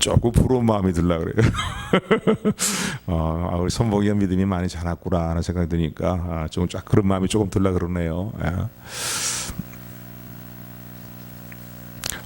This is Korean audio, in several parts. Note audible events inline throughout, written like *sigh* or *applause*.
조금 부러운 마음이 들라 그래요. *laughs* 어, 아, 우리 선복이가 믿음이 많이 자랐구나 하는 생각이 드니까 아, 좀 쫙 그런 마음이 조금 들라 그러네요. 예.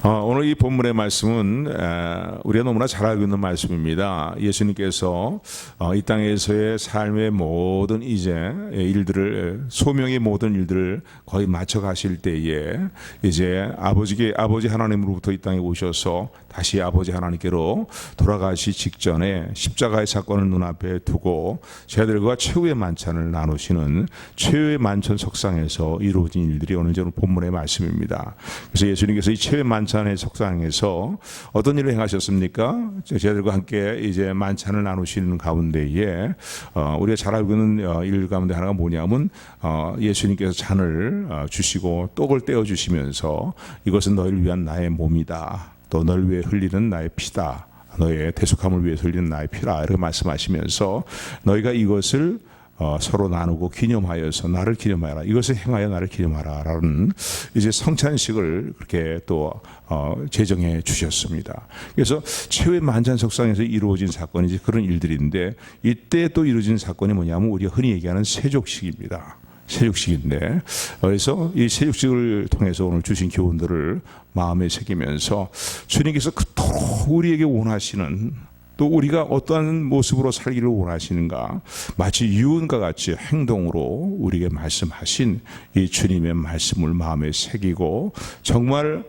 어, 오늘 이 본문의 말씀은 에, 우리가 너무나 잘 알고 있는 말씀입니다. 예수님께서 어, 이 땅에서의 삶의 모든 이제 일들을 소명의 모든 일들을 거의 마쳐 가실 때에 이제 아버지께 아버지 하나님으로부터 이 땅에 오셔서 다시 아버지 하나님께로 돌아가시 직전에 십자가의 사건을 눈앞에 두고 저희들과 최후의 만찬을 나누시는 최후의 만찬 석상에서 이루어진 일들이 오늘 저는 본문의 말씀입니다. 그래서 예수님께서 이 최후의 만찬의 석상에서 어떤 일을 행하셨습니까? 저희들과 함께 이제 만찬을 나누시는 가운데에 어, 우리가 잘 알고 있는 어, 일 가운데 하나가 뭐냐면 어, 예수님께서 잔을 어, 주시고 떡을 떼어 주시면서 이것은 너희를 위한 나의 몸이다. 또 너를 위해 흘리는 나의 피다. 너의 대속함을 위해 흘리는 나의 피라 이렇게 말씀하시면서 너희가 이것을 어, 서로 나누고 기념하여서 나를 기념하라. 이것을 행하여 나를 기념하라 라는 이제 성찬식을 그렇게 또 어, 제정해 주셨습니다. 그래서 최후의 만찬석상에서 이루어진 사건이 이제 그런 일들인데 이때 또 이루어진 사건이 뭐냐면 우리가 흔히 얘기하는 세족식입니다. 세육식인데 그래서 이 세육식을 통해서 오늘 주신 교훈들을 마음에 새기면서 주님께서 그토록 우리에게 원하시는 또 우리가 어떠한 모습으로 살기를 원하시는가 마치 유언과 같이 행동으로 우리에게 말씀하신 이 주님의 말씀을 마음에 새기고 정말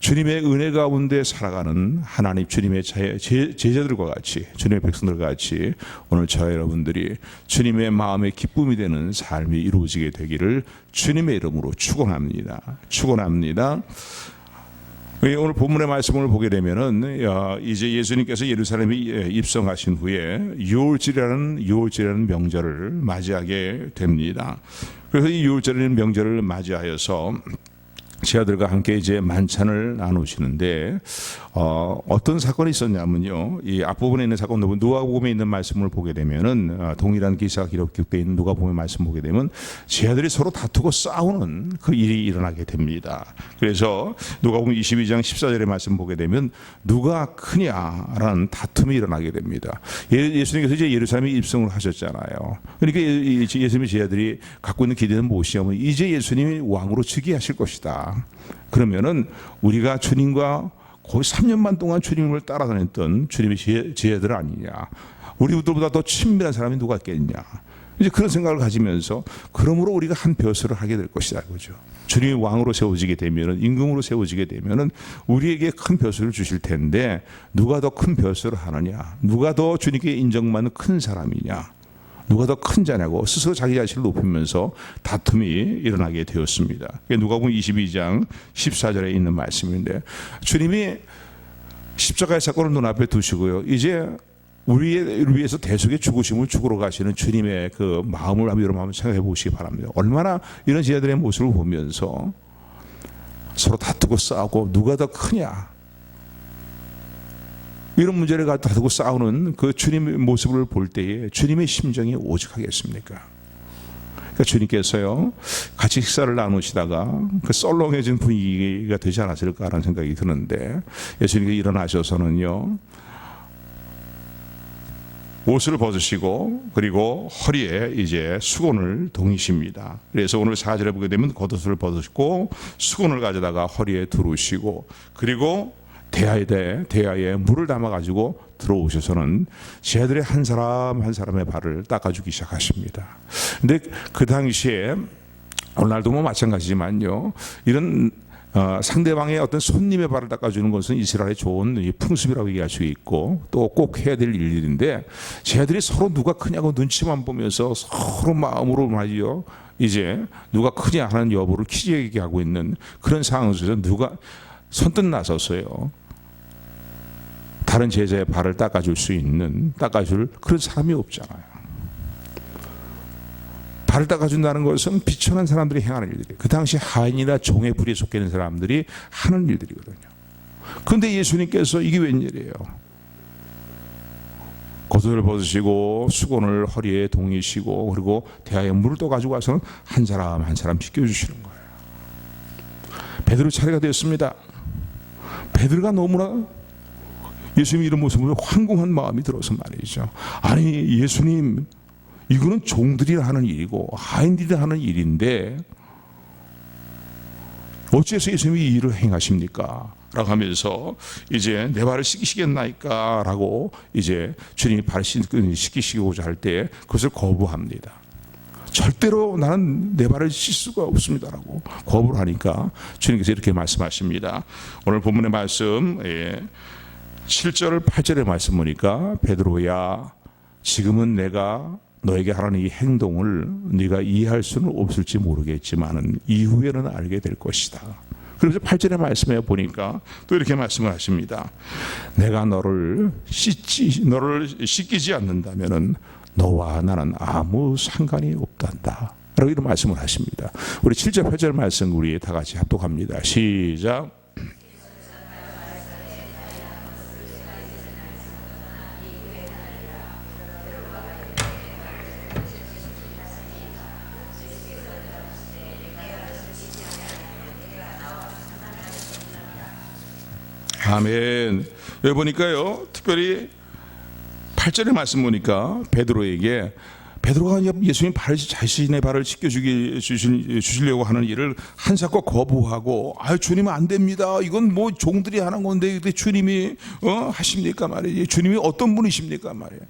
주님의 은혜 가운데 살아가는 하나님 주님의 제자들과 같이 주님의 백성들과 같이 오늘 저 여러분들이 주님의 마음의 기쁨이 되는 삶이 이루어지게 되기를 주님의 이름으로 축원합니다. 축원합니다. 예, 오늘 본문의 말씀을 보게 되면은 어, 이제 예수님께서 예루살렘에 예, 입성하신 후에 유월절이라는 유월절이라는 명절을 맞이하게 됩니다. 그래서 이 유월절이라는 명절을 맞이하여서 제아들과 함께 이제 만찬을 나누시는데 어, 어떤 사건이 있었냐면요. 이 앞부분에 있는 사건 누가복음에 있는 말씀을 보게 되면은 어, 동일한 기사가 기록되어 있는 누가복음의 말씀 보게 되면 제아들이 서로 다투고 싸우는 그 일이 일어나게 됩니다. 그래서 누가복음 22장 14절의 말씀 보게 되면 누가 크냐라는 다툼이 일어나게 됩니다. 예- 예수님께서 이제 예루살렘에 입성을 하셨잖아요. 그러니까 예수님의 제자들이 갖고 있는 기대는 무엇이냐면 이제 예수님이 왕으로 즉위하실 것이다. 그러면은 우리가 주님과 거의 3년만 동안 주님을 따라다녔던 주님의 제- 제자들 아니냐. 우리들보다 더 친밀한 사람이 누가 있겠냐. 이제 그런 생각을 가지면서 그러므로 우리가 한 벼슬을 하게 될 것이다 그죠. 주님이 왕으로 세워지게 되면은 임금으로 세워지게 되면은 우리에게 큰 벼슬을 주실 텐데 누가 더 큰 벼슬을 하느냐, 누가 더 주님께 인정받는 큰 사람이냐, 누가 더 큰 자냐고 스스로 자기 자신을 높이면서 다툼이 일어나게 되었습니다. 누가복음 22장 14절에 있는 말씀인데 주님이 십자가의 사건을 눈앞에 두시고요. 이제 우리를 위해서 대속의 죽으심을 죽으러 가시는 주님의 그 마음을 한번 여러분 한번 생각해 보시기 바랍니다. 얼마나 이런 제자들의 모습을 보면서 서로 다투고 싸우고 누가 더 크냐 이런 문제를 가지고 싸우는 그 주님의 모습을 볼 때에 주님의 심정이 오직하겠습니까? 그러니까 주님께서요 같이 식사를 나누시다가 그 썰렁해진 분위기가 되지 않았을까라는 생각이 드는데 예수님이 일어나셔서는요 옷을 벗으시고 그리고 허리에 이제 수건을 동이십니다. 그래서 오늘 사절에 보게 되면 겉옷을 벗으시고 수건을 가져다가 허리에 두르시고 그리고 대야에 대 대야에 물을 담아 가지고 들어오셔서는 제자들의 한 사람 한 사람의 발을 닦아주기 시작하십니다. 근데 그 당시에 오늘날도 뭐 마찬가지지만요. 이런 어, 상대방의 어떤 손님의 발을 닦아주는 것은 이스라엘의 좋은 이 풍습이라고 얘기할 수 있고 또 꼭 해야 될 일들인데 쟤들이 서로 누가 크냐고 눈치만 보면서 서로 마음으로 말이요 이제 누가 크냐 하는 여부를 키재기 하고 있는 그런 상황 속에서 누가 선뜻 나서서요 다른 제자의 발을 닦아줄 수 있는 닦아줄 그런 사람이 없잖아요. 발을 닦아준다는 것은 비천한 사람들이 행하는 일들이에요. 그 당시 하인이나 종의 부리에 속해 있는 사람들이 하는 일들이거든요. 그런데 예수님께서 이게 웬일이에요? 겉옷을 벗으시고 수건을 허리에 동이시고 그리고 대야에 물을 떠 가지고 와서는 한 사람 한 사람 씻겨주시는 거예요. 베드로 차례가 되었습니다. 베드로가 너무나 예수님 이런 모습을 황궁한 마음이 들어서 말이죠. 아니 예수님 이거는 종들이 하는 일이고 하인들이 하는 일인데 어째서 예수님이 이 일을 행하십니까? 라고 하면서 이제 내 발을 씻기시겠나이까? 라고 이제 주님이 발을 씻- 씻기시고자 할 때 그것을 거부합니다. 절대로 나는 내 발을 씻을 수가 없습니다라고 거부를 하니까 주님께서 이렇게 말씀하십니다. 오늘 본문의 말씀 예, 7절 8절의 말씀 보니까 베드로야 지금은 내가 너에게 하라는 이 행동을 네가 이해할 수는 없을지 모르겠지만은 이후에는 알게 될 것이다. 그래서 8절의 말씀에 보니까 또 이렇게 말씀을 하십니다. 내가 너를 씻지 너를 씻기지 않는다면은 너와 나는 아무 상관이 없단다. 라고 이런 말씀을 하십니다. 우리 7절 8절 말씀 우리 다 같이 합독합니다. 시작. 아멘. 여기 보니까요, 특별히 8절의 말씀 보니까 베드로에게 베드로가 예수님 발 자신의 발을 주실, 주시려고 하는 일을 한사코 거부하고 아 주님은 안 됩니다. 이건 뭐 종들이 하는 건데 근데 주님이 어 하십니까 말이지. 주님이 어떤 분이십니까 말이에요.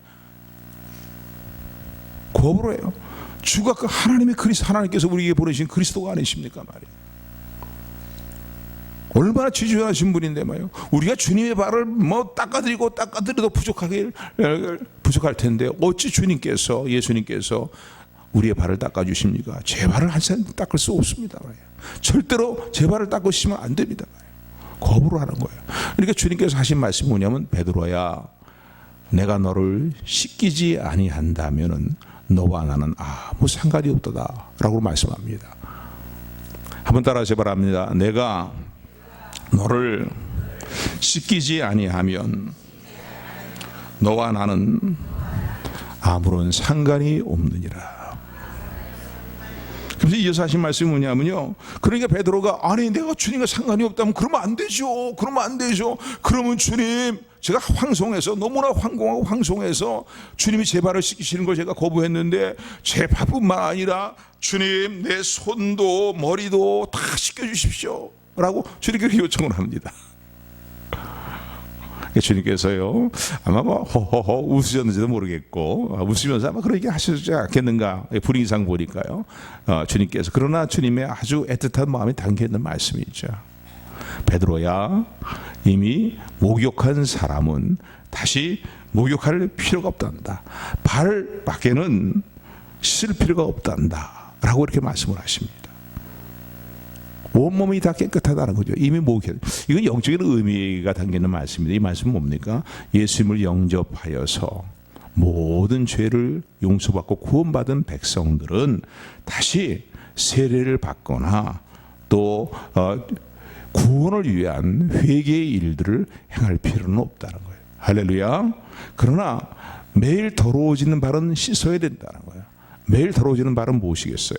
거부를 해요. 주가 그 하나님의 그리스도 하나님께서 우리에게 보내신 그리스도가 아니십니까 말이에요. 얼마나 지주하신 분인데 말이요. 우리가 주님의 발을 뭐 닦아드리고 닦아드려도 부족하게 부족할 텐데 어찌 주님께서 예수님께서 우리의 발을 닦아주십니까? 제 발을 한 사람 닦을 수 없습니다. 말이에요. 절대로 제 발을 닦으시면 안 됩니다. 말이에요. 거부를 하는 거예요. 그러니까 주님께서 하신 말씀이 뭐냐면 베드로야 내가 너를 씻기지 아니한다면은 너와 나는 아무 상관이 없다라고 말씀합니다. 한번 따라하시 바랍니다. 내가 너를 씻기지 아니하면 너와 나는 아무런 상관이 없느니라. 그래서 이어서 하신 말씀이 뭐냐면요. 그러니까 베드로가 아니 내가 주님과 상관이 없다면 그러면 안 되죠. 그러면 안 되죠. 그러면 주님 제가 황송해서 너무나 황공하고 황송해서 주님이 제 발을 씻기시는 걸 제가 거부했는데 제 발뿐만 아니라 주님 내 손도 머리도 다 씻겨 주십시오. 라고 주님께 요청을 합니다. 주님께서요 아마 뭐 허허허 웃으셨는지도 모르겠고 아, 웃으면서 아마 그런 얘기 하시지 않겠는가. 분위기상 보니까요. 어, 주님께서 그러나 주님의 아주 애틋한 마음이 담겨 있는 말씀이죠. 베드로야 이미 목욕한 사람은 다시 목욕할 필요가 없단다. 발 밖에는 씻을 필요가 없단다. 라고 이렇게 말씀을 하십니다 온몸이 다 깨끗하다는 거죠. 이미 목욕. 이건 영적인 의미가 담기는 말씀입니다. 이 말씀은 뭡니까? 예수님을 영접하여서 모든 죄를 용서받고 구원받은 백성들은 다시 세례를 받거나 또 어, 구원을 위한 회개의 일들을 행할 필요는 없다는 거예요. 할렐루야. 그러나 매일 더러워지는 발은 씻어야 된다는 거예요. 매일 더러워지는 발은 무엇이겠어요?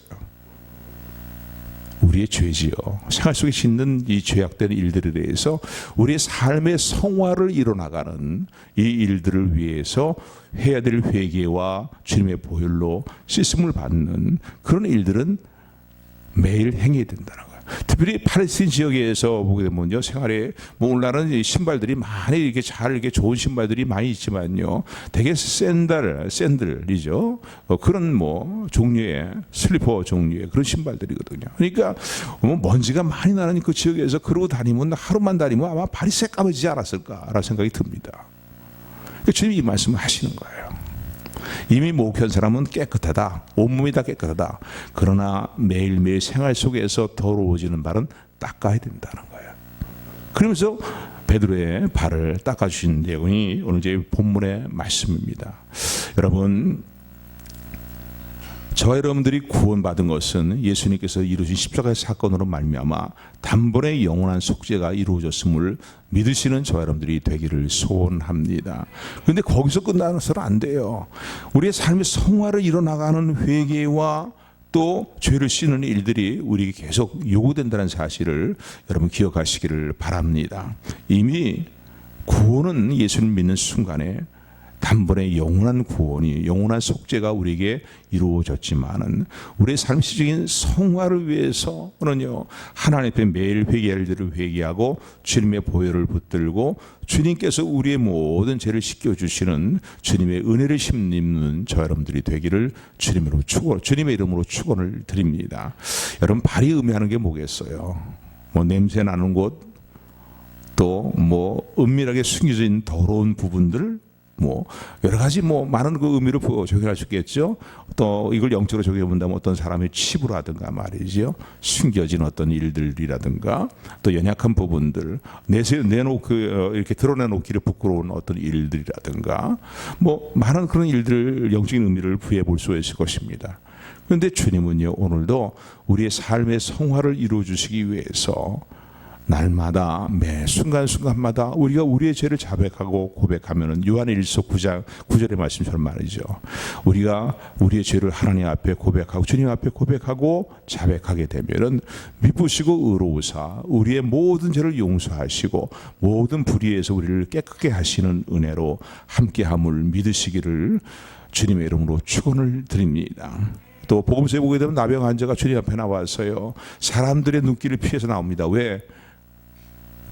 우리의 죄지요. 생활 속에 짓는 이 죄악된 일들에 대해서 우리의 삶의 성화를 이뤄나가는 이 일들을 위해서 해야 될 회개와 주님의 보혈로 씻음을 받는 그런 일들은 매일 행해야 된다는. 특별히 팔레스틴 지역에서 보게 되면요 생활에 뭐 오늘날은 이 신발들이 많이 이렇게 잘 이렇게 좋은 신발들이 많이 있지만요 되게 샌들 샌들이죠. 어, 그런 뭐 종류의 슬리퍼 종류의 그런 신발들이거든요. 그러니까 뭐 먼지가 많이 나는 그 지역에서 그러고 다니면 하루만 다니면 아마 발이 새까매지지 않았을까라는 생각이 듭니다. 그러니까 주님이 이 말씀을 하시는 거예요. 이미 목욕한 사람은 깨끗하다. 온몸이 다 깨끗하다. 그러나 매일매일 생활 속에서 더러워지는 발은 닦아야 된다는 거예요. 그러면서 베드로의 발을 닦아주신 내용이 오늘 제 본문의 말씀입니다. 여러분, 저와 여러분들이 구원받은 것은 예수님께서 이루신 십자가의 사건으로 말미암아 단번에 영원한 속죄가 이루어졌음을 믿으시는 저와 여러분들이 되기를 소원합니다. 그런데 거기서 끝나서는 안 돼요. 우리의 삶의 성화를 이뤄나가는 회개와 또 죄를 씻는 일들이 우리에게 계속 요구된다는 사실을 여러분 기억하시기를 바랍니다. 이미 구원은 예수를 믿는 순간에 단번에 영원한 구원이 영원한 속죄가 우리에게 이루어졌지만은 우리의 삶시적인 성화를 위해서는요 하나님 앞에 매일 회개할 일들을 회개하고 주님의 보혈을 붙들고 주님께서 우리의 모든 죄를 씻겨 주시는 주님의 은혜를 심는 저 여러분들이 되기를 주님으로 축원 주님의 이름으로 축원을 드립니다. 여러분 발이 의미하는 게 뭐겠어요? 뭐 냄새 나는 곳 또 뭐 은밀하게 있는 더러운 부분들 뭐 여러 가지 뭐 많은 그 의미를 부- 적용할 수 있겠죠. 또 이걸 영적으로 적용해 본다면 어떤 사람의 치부라든가 말이죠. 숨겨진 어떤 일들이라든가 또 연약한 부분들 내세 내놓 그 어, 이렇게 드러내놓기를 부끄러운 어떤 일들이라든가 뭐 많은 그런 일들을 영적인 의미를 부여해 볼 수 있을 것입니다. 그런데 주님은요 오늘도 우리의 삶의 성화를 이루어 주시기 위해서 날마다 매 순간순간마다 우리가 우리의 죄를 자백하고 고백하면은 요한일서 9장 9절의 말씀처럼 말이죠. 우리가 우리의 죄를 하나님 앞에 고백하고 주님 앞에 고백하고 자백하게 되면은 미쁘시고 의로우사 우리의 모든 죄를 용서하시고 모든 불의에서 우리를 깨끗게 하시는 은혜로 함께함을 믿으시기를 주님의 이름으로 축원을 드립니다. 또 복음서에 보게 되면 나병 환자가 주님 앞에 나와서요 사람들의 눈길을 피해서 나옵니다. 왜?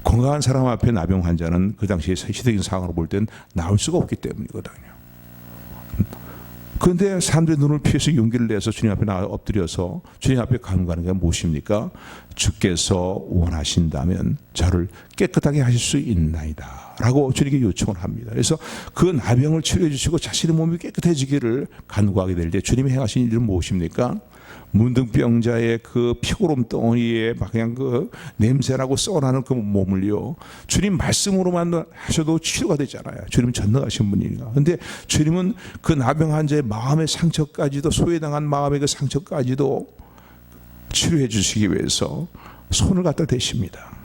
건강한 사람 앞에 나병 환자는 그 당시에 시대적인 상황으로 볼 땐 나올 수가 없기 때문이거든요. 그런데 사람들의 눈을 피해서 용기를 내서 주님 앞에 엎드려서 주님 앞에 간구하는 게 무엇입니까? 주께서 원하신다면 저를 깨끗하게 하실 수 있나이다. 라고 주님께 요청을 합니다. 그래서 그 나병을 치료해 주시고 자신의 몸이 깨끗해지기를 간구하게 될 때 주님이 행하신 일은 무엇입니까? 문둥병자의 그 피고름 덩어리에 막 그냥 그 냄새나고 썩어나는 그 몸을요. 주님 말씀으로만 하셔도 치료가 되잖아요. 주님은 전능하신 분이니까. 근데 주님은 그 나병 환자의 마음의 상처까지도 소외당한 마음의 그 상처까지도 치료해 주시기 위해서 손을 갖다 대십니다.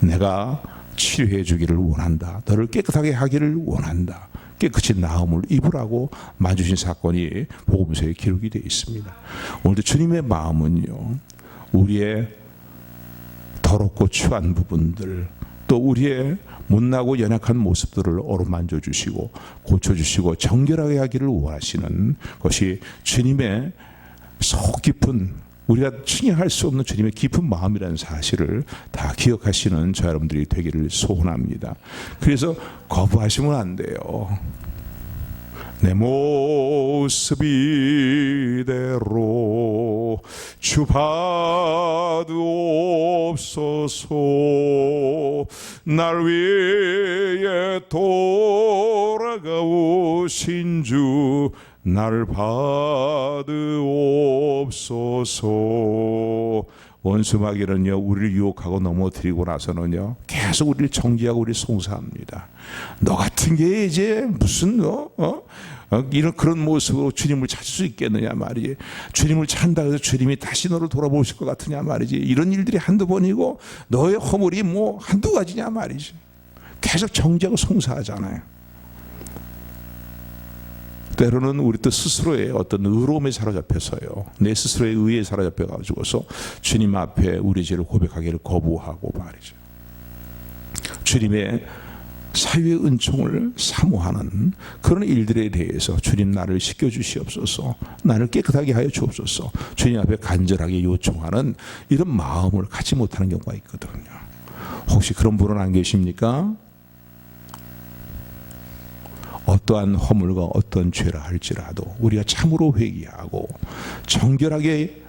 내가 치료해 주기를 원한다. 너를 깨끗하게 하기를 원한다. 깨끗이 나음을 입으라고 만주신 사건이 복음서에 기록이 되어 있습니다. 오늘도 주님의 마음은요, 우리의 더럽고 추한 부분들, 또 우리의 못나고 연약한 모습들을 어루만져 주시고 고쳐 주시고 정결하게 하기를 원하시는 것이 주님의 속 깊은 우리가 충행할 수 없는 주님의 깊은 마음이라는 사실을 다 기억하시는 저 여러분들이 되기를 소원합니다. 그래서 거부하시면 안 돼요. 내 모습 이대로 주 받으옵소서 날 위해 돌아가오신 주 나를 받으옵소서 원수마귀는요 우리를 유혹하고 넘어뜨리고 나서는요 계속 우리를 정지하고 우리를 송사합니다. 너 같은 게 이제 무슨 너 어? 어? 이런 그런 모습으로 주님을 찾을 수 있겠느냐 말이지. 주님을 찾는다 해서 주님이 다시 너를 돌아보실 것 같으냐 말이지. 이런 일들이 한두 번이고 너의 허물이 뭐 한두 가지냐 말이지. 계속 정지하고 송사하잖아요. 때로는 우리 또 스스로의 어떤 의로움에 사로잡혀서요. 내 스스로의 의에 사로잡혀 가지고서 주님 앞에 우리 죄를 고백하기를 거부하고 말이죠. 주님의 사유의 은총을 사모하는 그런 일들에 대해서 주님 나를 씻겨 주시옵소서. 나를 깨끗하게 하여 주옵소서. 주님 앞에 간절하게 요청하는 이런 마음을 갖지 못하는 경우가 있거든요. 혹시 그런 분은 안 계십니까? 어떠한 허물과 어떤 죄라 할지라도 우리가 참으로 회개하고 정결하게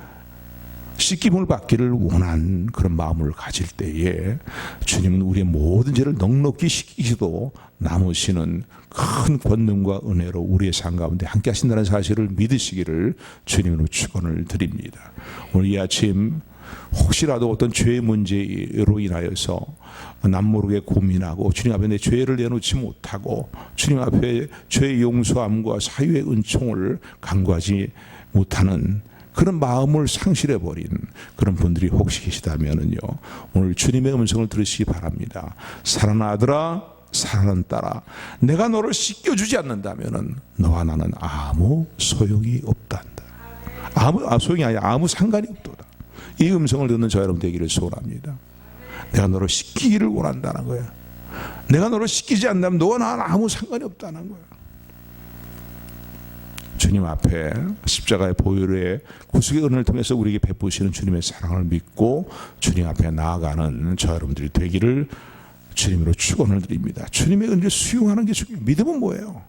씻김을 받기를 원한 그런 마음을 가질 때에 주님은 우리의 모든 죄를 넉넉히 씻기시도 남으시는 큰 권능과 은혜로 우리의 삶 가운데 함께 하신다는 사실을 믿으시기를 주님으로 축원을 드립니다. 오늘 이 아침 혹시라도 어떤 죄의 문제로 인하여서 남모르게 고민하고 주님 앞에 내 죄를 내놓지 못하고 주님 앞에 죄의 용서함과 사유의 은총을 간구하지 못하는 그런 마음을 상실해 버린 그런 분들이 혹시 계시다면은요 오늘 주님의 음성을 들으시기 바랍니다. 살아나더라 사랑하는 딸아 내가 너를 씻겨주지 않는다면은 너와 나는 아무 소용이 없단다. 아무 아, 소용이 아니라 아무 상관이 없도다. 이 음성을 듣는 저 여러분 되기를 소원합니다. 내가 너를 씻기기를 원한다는 거야. 내가 너를 시키지 않는다면 너와 나는 아무 상관이 없다는 거야. 주님 앞에 십자가의 보혈의 구속의 은혜를 통해서 우리에게 베푸시는 주님의 사랑을 믿고 주님 앞에 나아가는 저 여러분들이 되기를 주님으로 축원을 드립니다. 주님의 은혜를 수용하는 게 중요해요. 믿음은 뭐예요?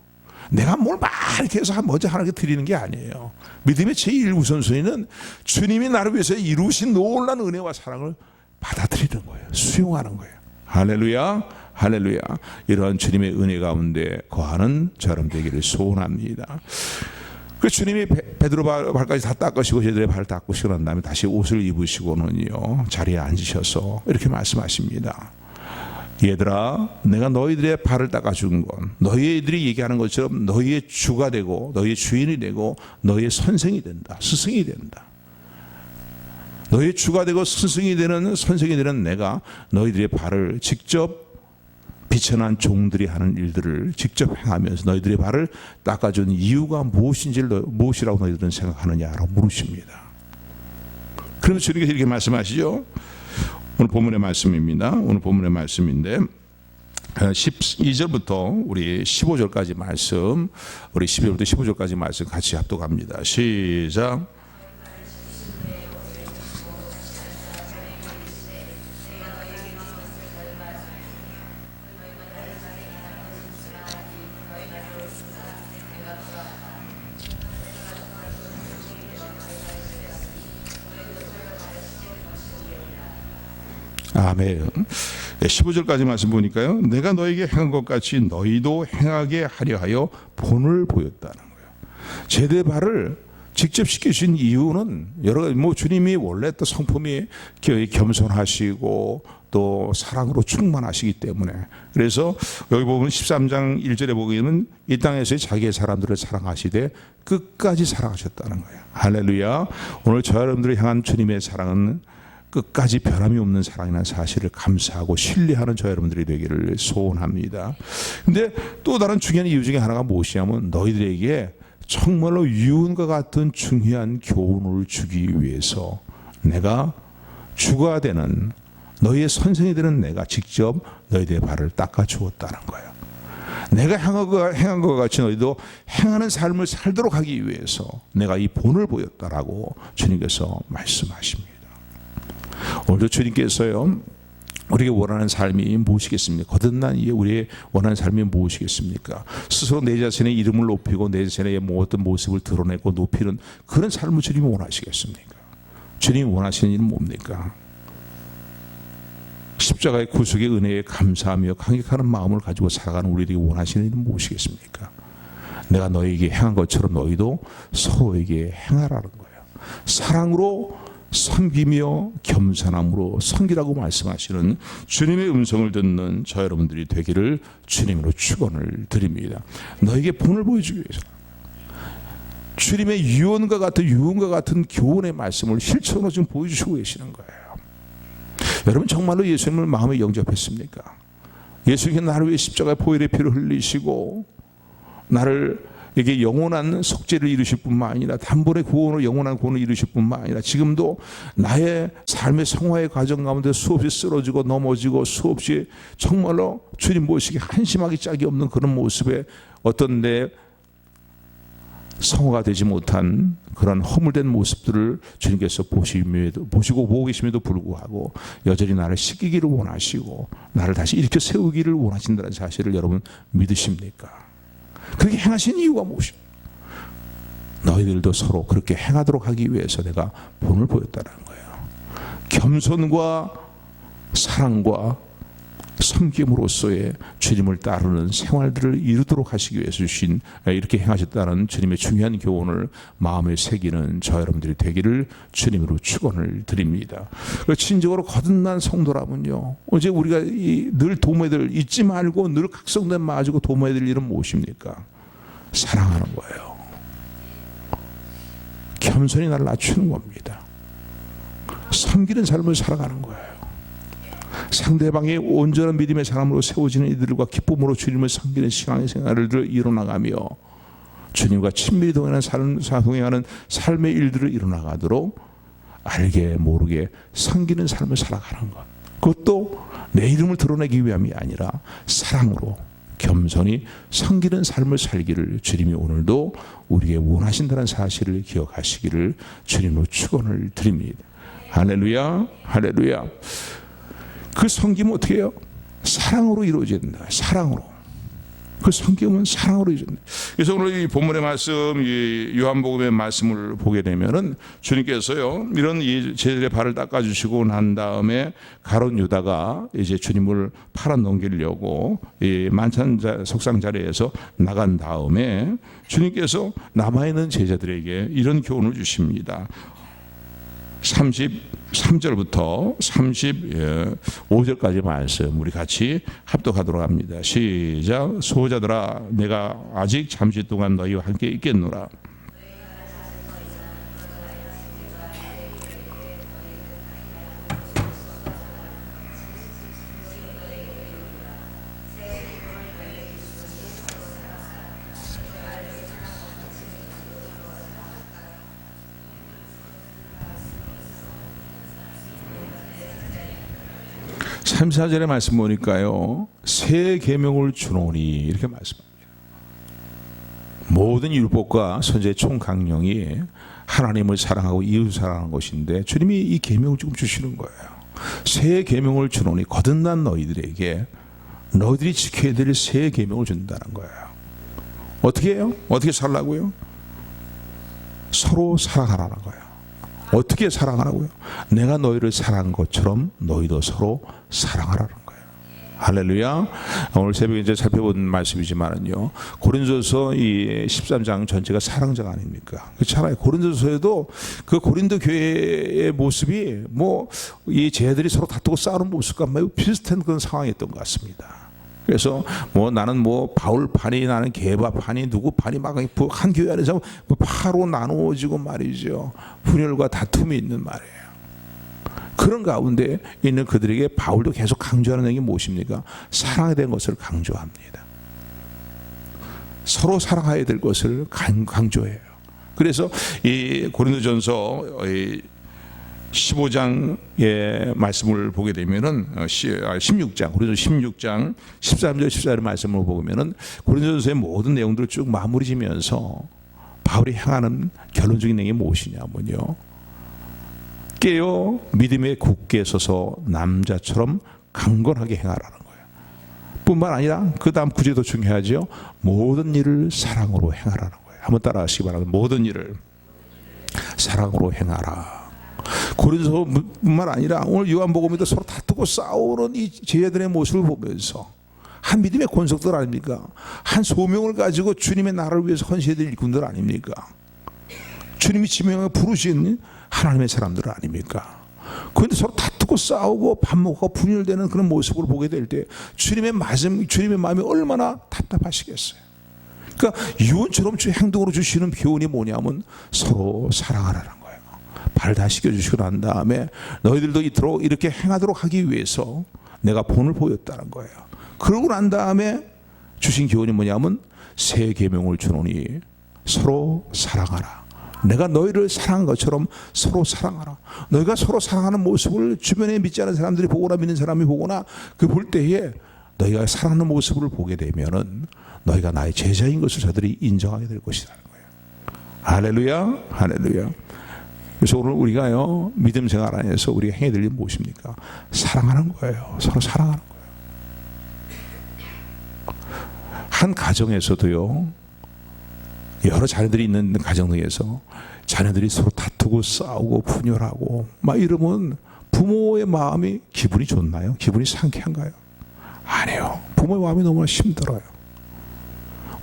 내가 뭘막 이렇게 해서 먼저 하나님께 드리는 게 아니에요. 믿음의 제일 우선순위는 주님이 나를 위해서 이루신 놀라운 은혜와 사랑을 받아들이는 거예요. 수용하는 거예요. 할렐루야. 할렐루야. 이러한 주님의 은혜 가운데 거하는 저 여러분 되기를 소원합니다. 그 주님이 베, 베드로 발, 발까지 다 닦으시고 저희들의 발을 닦으시고 난 다음에 다시 옷을 입으시고는요 자리에 앉으셔서 이렇게 말씀하십니다. 얘들아, 내가 너희들의 발을 닦아준 건 너희들이 얘기하는 것처럼 너희의 주가 되고 너희의 주인이 되고 너희의 선생이 된다. 스승이 된다. 너희의 주가 되고 스승이 되는 선생이 되는 내가 너희들의 발을 직접 비천한 종들이 하는 일들을 직접 행하면서 너희들의 발을 닦아준 이유가 무엇인지를 너- 무엇이라고 너희들은 생각하느냐라고 물으십니다. 그러면 주님께서 이렇게 말씀하시죠. 오늘 본문의 말씀입니다. 오늘 본문의 말씀인데 12절부터 우리 15절까지 말씀, 우리 12절부터 15절까지 말씀 같이 합독합니다. 시작. 아멘. 15절까지 말씀 보니까요. 내가 너에게 행한 것 같이 너희도 행하게 하려 하여 본을 보였다는 거예요. 제대 발을 직접 시키신 이유는 여러 가지 뭐 주님이 원래 또 성품이 겨- 겸손하시고 또 사랑으로 충만하시기 때문에 그래서 여기 보면 13장 1절에 보기에는 이 땅에서 자기의 사람들을 사랑하시되 끝까지 사랑하셨다는 거예요. 할렐루야. 오늘 저 여러분들을 향한 주님의 사랑은 끝까지 변함이 없는 사랑이라는 사실을 감사하고 신뢰하는 저 여러분들이 되기를 소원합니다. 근데 또 다른 중요한 이유 중에 하나가 무엇이냐면 너희들에게 정말로 유언과 같은 중요한 교훈을 주기 위해서 내가 주가 되는 너희의 선생이 되는 내가 직접 너희들의 발을 닦아 주었다는 거예요. 내가 행한 것, 행한 것 같이 너희도 행하는 삶을 살도록 하기 위해서 내가 이 본을 보였다라고 주님께서 말씀하십니다. 오늘도 주님께서요 우리에게 원하는 삶이 무엇이겠습니까? 거듭난 이에 우리의 원하는 삶이 무엇이겠습니까? 스스로 내 자신의 이름을 높이고 내 자신의 뭐 어떤 모습을 드러내고 높이는 그런 삶을 주님이 원하시겠습니까? 주님이 원하시는 일은 뭡니까? 십자가의 구속의 은혜에 감사하며 감격하는 마음을 가지고 살아가는 우리에게 원하시는 일은 무엇이겠습니까? 내가 너에게 행한 것처럼 너희도 서로에게 행하라는 거예요. 사랑으로 섬기며 겸손함으로 섬기라고 말씀하시는 주님의 음성을 듣는 저 여러분들이 되기를 주님으로 축원을 드립니다. 너에게 본을 보여주기 위해서 주님의 유언과 같은 유언과 같은 교훈의 말씀을 실천으로 지금 보여주시고 계시는 거예요. 여러분 정말로 예수님을 마음에 영접했습니까? 예수님이 나를 위해 십자가의 보혈의 피를 흘리시고 나를 이게 영원한 속죄를 이루실 뿐만 아니라 단번에 구원으로 영원한 구원을 이루실 뿐만 아니라 지금도 나의 삶의 성화의 과정 가운데 수없이 쓰러지고 넘어지고 수없이 정말로 주님 모시기 한심하기 짝이 없는 그런 모습에 어떤 내 성화가 되지 못한 그런 허물된 모습들을 주님께서 보심에도 보시고 보고 계심에도 불구하고 여전히 나를 시키기를 원하시고 나를 다시 일으켜 세우기를 원하신다는 사실을 여러분 믿으십니까? 그렇게 행하신 이유가 무엇입니까? 너희들도 서로 그렇게 행하도록 하기 위해서 내가 본을 보였다는 거예요. 겸손과 사랑과 섬김으로써의 주님을 따르는 생활들을 이루도록 하시기 위해서 주신 이렇게 행하셨다는 주님의 중요한 교훈을 마음에 새기는 저 여러분들이 되기를 주님으로 축원을 드립니다. 진정으로 거듭난 성도라면요. 어제 우리가 이늘 도모해들 잊지 말고 늘 각성된 도모해야 될 일은 무엇입니까? 사랑하는 거예요. 겸손히 나를 낮추는 겁니다. 섬기는 삶을 살아가는 거예요. 상대방의 온전한 믿음의 사람으로 세워지는 이들과 기쁨으로 주님을 섬기는 신앙의 생활을 이뤄나가며 주님과 친밀히 동행하는 삶, 동행하는 삶의 일들을 이뤄나가도록 알게 모르게 섬기는 삶을 살아가는 것. 그것도 내 이름을 드러내기 위함이 아니라 사랑으로 겸손히 섬기는 삶을 살기를 주님이 오늘도 우리에게 원하신다는 사실을 기억하시기를 주님으로 축원을 드립니다. 할렐루야, 할렐루야. 그 섬김은 어떻게 해요? 사랑으로 이루어진다. 사랑으로. 그 성경은 사랑으로 이루어진다. 그래서 오늘 이 본문의 말씀, 이 요한복음의 말씀을 보게 되면은 주님께서요 이런 이 제자들의 발을 닦아주시고 난 다음에 가론 유다가 이제 주님을 팔아 넘기려고 이 만찬 자- 속상 자리에서 나간 다음에 주님께서 남아 있는 제자들에게 이런 교훈을 주십니다. 33절부터 35절까지 말씀 우리 같이 합독하도록 합니다. 시작. 수호자들아 내가 아직 잠시 동안 너희와 함께 있겠노라. 삼사절의 말씀 보니까요. 새 계명을 주노니 이렇게 말씀합니다. 모든 율법과 선제 총강령이 하나님을 사랑하고 이웃 사랑하는 것인데 주님이 이 계명을 지금 주시는 거예요. 새 계명을 주노니 거듭난 너희들에게 너희들이 지켜야 될 새 계명을 준다는 거예요. 어떻게 해요? 어떻게 살라고요? 서로 사랑하라는 거예요. 어떻게 사랑하라고요? 내가 너희를 사랑한 것처럼 너희도 서로 사랑하라는 거예요. 할렐루야. 오늘 새벽에 이제 살펴본 말씀이지만은요. 고린도서 이 13장 전체가 사랑장 아닙니까? 그렇잖아요. 고린도서에도 그 고린도 교회의 모습이 뭐 이 제자들이 서로 다투고 싸우는 모습과 매우 비슷한 그런 상황이었던 것 같습니다. 그래서 뭐 나는 뭐 바울 판이 나는 개바 판이 누구 판이 막 한 교회 안에서 뭐 파로 나누어지고 말이죠. 분열과 다툼이 있는 말이에요. 그런 가운데 있는 그들에게 바울도 계속 강조하는 게 무엇입니까? 사랑에 대한 것을 강조합니다. 서로 사랑해야 될 것을 강- 강조해요. 그래서 이 고린도전서 이 15장의 말씀을 보게 되면은 어, 시- 아, 16장 고린도 16장 13절 14절 말씀을 보면은 고린도전서의 모든 내용들을 쭉 마무리 지면서 바울이 향하는 결론적인 내용이 무엇이냐면요. 깨어 믿음에 굳게 서서 남자처럼 강건하게 행하라는 거예요. 뿐만 아니라 그 다음 더 중요하죠. 모든 일을 사랑으로 행하라는 거예요. 한번 따라하시기 바랍니다. 모든 일을 사랑으로 행하라. 고린도서뿐만 아니라 오늘 요한복음에도 서로 다투고 싸우는 이 제자들의 모습을 보면서 한 믿음의 권속들 아닙니까? 한 소명을 가지고 주님의 나라를 위해서 헌신해드릴 일꾼들 아닙니까? 주님이 지명을 부르신 하나님의 사람들 아닙니까? 그런데 서로 다투고 싸우고 밥 먹고 분열되는 그런 모습을 보게 될 때 주님의 말씀, 주님의 마음이 얼마나 답답하시겠어요. 그러니까 유언처럼 주 행동으로 주시는 교훈이 뭐냐면 서로 사랑하라 는 거예요. 발다 씻겨주시고 난 다음에 너희들도 이토록 이렇게 행하도록 하기 위해서 내가 본을 보였다는 거예요. 그러고 난 다음에 주신 교훈이 뭐냐면 새 계명을 주노니 서로 사랑하라. 내가 너희를 사랑한 것처럼 서로 사랑하라. 너희가 서로 사랑하는 모습을 주변에 믿지 않는 사람들이 보거나 믿는 사람이 보거나 그 볼 때에 너희가 사랑하는 모습을 보게 되면은 너희가 나의 제자인 것을 저들이 인정하게 될 것이라는 거예요. 할렐루야, 할렐루야. 그래서 오늘 우리가요 믿음 생활 안에서 우리가 행해야 될 일이 무엇입니까? 사랑하는 거예요. 서로 사랑하는 거예요. 한 가정에서도요 여러 자녀들이 있는 가정 중에서 자녀들이 서로 다투고 싸우고 분열하고 막 이러면 부모의 마음이 기분이 좋나요? 기분이 상쾌한가요? 아니요. 부모의 마음이 너무나 힘들어요.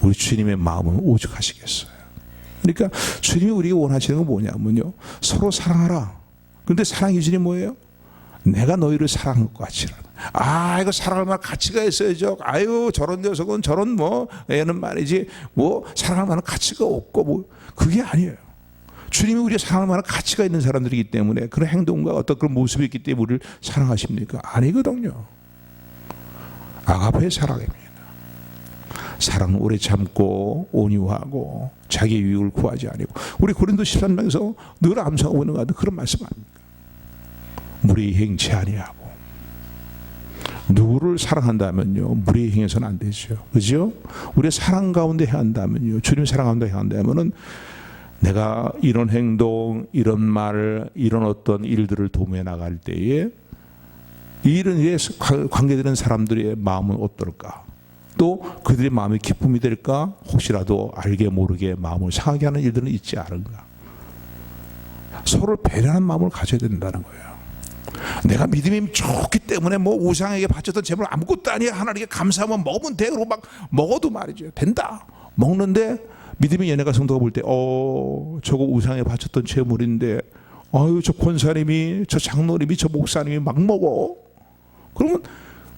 우리 주님의 마음은 오죽하시겠어요. 그러니까 주님이 우리에게 원하시는 건 뭐냐면요. 서로 사랑하라. 그런데 사랑 기준이 뭐예요? 내가 너희를 사랑한 것 같이. 아, 이거 사랑할 만한 가치가 있어야죠. 아유, 저런 녀석은 저런 뭐, 애는 말이지, 뭐, 사랑할 만한 가치가 없고, 뭐, 그게 아니에요. 주님이 우리가 사랑할 만한 가치가 있는 사람들이기 때문에 그런 행동과 어떤 그런 모습이 있기 때문에 우리를 사랑하십니까? 아니거든요. 아가페 사랑입니다. 사랑은 오래 참고 온유하고 자기 유익을 구하지 아니고 우리 고린도 13장에서 늘 암송하고 있는 것 같은 그런 말씀 아닙니까? 무리 행치 아니하고 누구를 사랑한다면요 무리에 행해서는 안 되죠. 그죠? 우리 사랑 가운데 해야 한다면요 주님 사랑 가운데 해야 한다면은 내가 이런 행동, 이런 말, 이런 어떤 일들을 도모해 나갈 때에 이 일은 왜 관계되는 사람들의 마음은 어떨까? 또 그들의 마음이 기쁨이 될까? 혹시라도 알게 모르게 마음을 상하게 하는 일들은 있지 않은가? 서로를 배려하는 마음을 가져야 된다는 거예요. 내가 믿음이 좋기 때문에 뭐 우상에게 바쳤던 재물 아무것도 아니야 하나님께 감사하면 먹으면 돼 그러고 막 먹어도 말이죠 된다 먹는데 믿음이 연애가 성도가 볼 때 어 저거 우상에 바쳤던 재물인데 아유 저 권사님이 저 장로님이 저 목사님이 막 먹어 그러면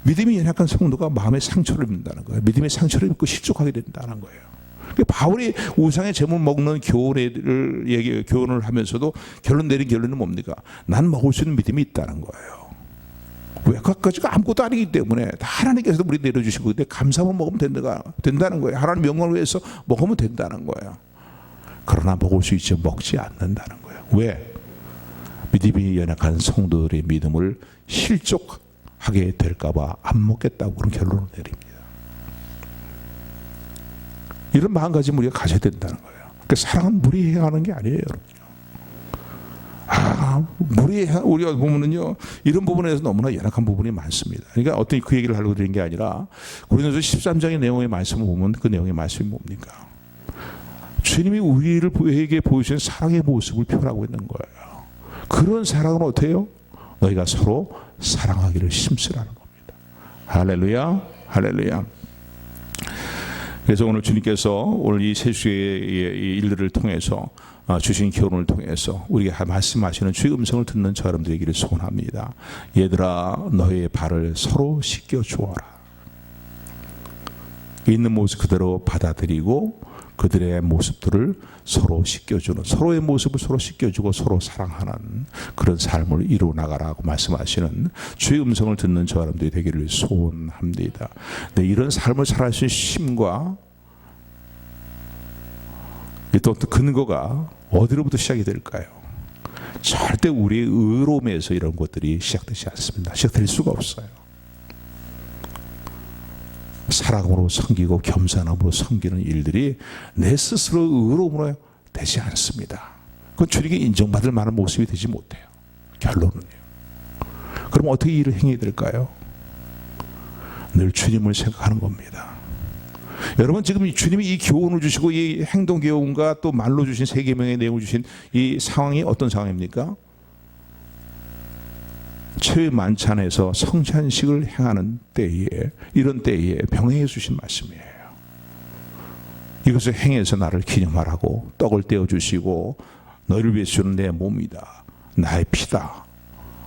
믿음이 연약한 성도가 마음의 상처를 입는다는 거예요 믿음의 상처를 입고 실족하게 된다는 거예요 그 바울이 우상의 재물 먹는 교훈을 얘기 교훈을 하면서도 결론 내린 결론은 뭡니까? 난 먹을 수 있는 믿음이 있다는 거예요. 왜 그까지가 아무것도 아니기 때문에 다 하나님께서 우리 내려주시고 근데 감사만 먹으면 된다, 된다는 거예요. 하나님 명령을 위해서 먹으면 된다는 거예요. 그러나 먹을 수 있지 먹지 않는다는 거예요. 왜? 믿음이 연약한 성도들의 믿음을 실족 하게 될까봐 안 먹겠다고 그런 결론을 내립니다. 이런 마음가짐 우리가 가져야 된다는 거예요. 그러니까 사랑은 무리해하는 게 아니에요, 여러분. 아, 무리해 우리가 보면은요 이런 부분에서 너무나 연약한 부분이 많습니다. 그러니까 어떤 그 얘기를 하려고 드린 게 아니라 고린도서 13장의 내용의 말씀을 보면 그 내용의 말씀이 뭡니까? 주님이 우리를 우리에게 보여주신 사랑의 모습을 표현하고 있는 거예요. 그런 사랑은 어때요? 너희가 서로 사랑하기를 심쓰라는 겁니다. 할렐루야, 할렐루야. 그래서 오늘 주님께서 오늘 이 세수의 일들을 통해서 어, 주신 교훈을 통해서 우리가 말씀하시는 주의 음성을 듣는 저 여러분들에게를 소원합니다. 얘들아 너희의 발을 서로 씻겨 주어라. 있는 모습 그대로 받아들이고 그들의 모습들을 서로 씻겨주는 서로의 모습을 서로 씻겨주고 서로 사랑하는 그런 삶을 이루어 나가라고 말씀하시는 주의 음성을 듣는 저 여러분들이 되기를 소원합니다. 네, 이런 삶을 있는 힘과 또 근거가 어디로부터 시작이 될까요? 절대 우리의 의로움에서 이런 것들이 시작되지 않습니다. 시작될 수가 없어요. 사랑으로 섬기고 겸손함으로 섬기는 일들이 내 스스로 의로움으로 되지 않습니다. 그건 주님께 인정받을 만한 모습이 되지 못해요. 결론은요. 그럼 어떻게 일을 행해야 될까요? 늘 주님을 생각하는 겁니다. 여러분 지금 주님이 이 교훈을 주시고 이 행동 교훈과 또 말로 주신 세 계명의 내용을 주신 이 상황이 어떤 상황입니까? 최 만찬에서 성찬식을 행하는 때에 이런 때에 병행해 주신 말씀이에요. 이것을 행해서 나를 기념하라고 떡을 떼어 주시고 너를 위해 주는 내 몸이다. 나의 피다.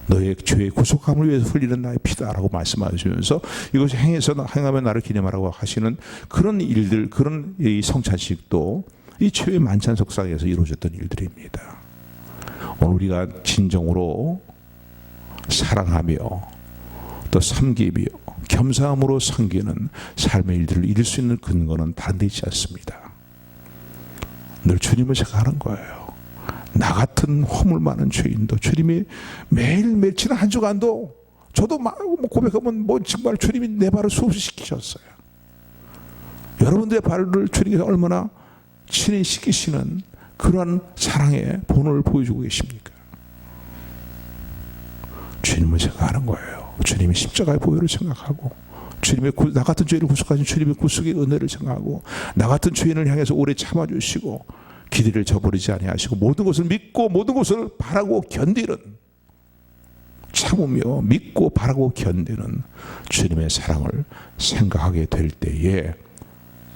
너의 죄의 구속함을 위해서 흘리는 나의 피다라고 말씀하시면서 이것을 행해서 행하면 나를 기념하라고 하시는 그런 일들 그런 이 성찬식도 이 최후의 만찬 석상에서 이루어졌던 일들입니다. 오늘 우리가 진정으로 사랑하며 또 섬기며 겸사함으로 섬기는 삶의 일들을 이룰 수 있는 근거는 있지 않습니다. 늘 주님을 생각하는 거예요. 나 같은 허물 많은 죄인도 주님이 매일매일 한 주간도 저도 막 고백하면 뭐 정말 주님이 내 발을 수없이 시키셨어요. 여러분들의 발을 주님께서 얼마나 친히 시키시는 그러한 사랑의 본을 보여주고 계십니까? 주님을 생각하는 거예요. 주님이 십자가의 보혈을 생각하고 주님의 구, 나 같은 죄를 구속하신 주님의 구속의 은혜를 생각하고 나 같은 죄인을 향해서 오래 참아주시고 기대를 저버리지 아니하시고 모든 것을 믿고 모든 것을 바라고 견디는 참으며 믿고 바라고 견디는 주님의 사랑을 생각하게 될 때에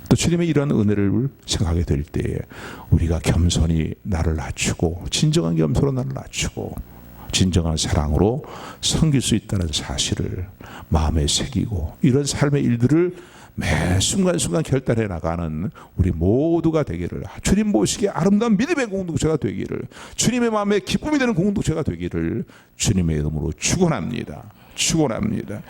또 주님의 이러한 은혜를 생각하게 될 때에 우리가 겸손히 나를 낮추고 진정한 겸손으로 나를 낮추고 진정한 사랑으로 섬길 수 있다는 사실을 마음에 새기고 이런 삶의 일들을 매 순간순간 결단해 나가는 우리 모두가 되기를 주님 보시기에 아름다운 믿음의 공동체가 되기를 주님의 마음에 기쁨이 되는 공동체가 되기를 주님의 이름으로 축원합니다. 축원합니다.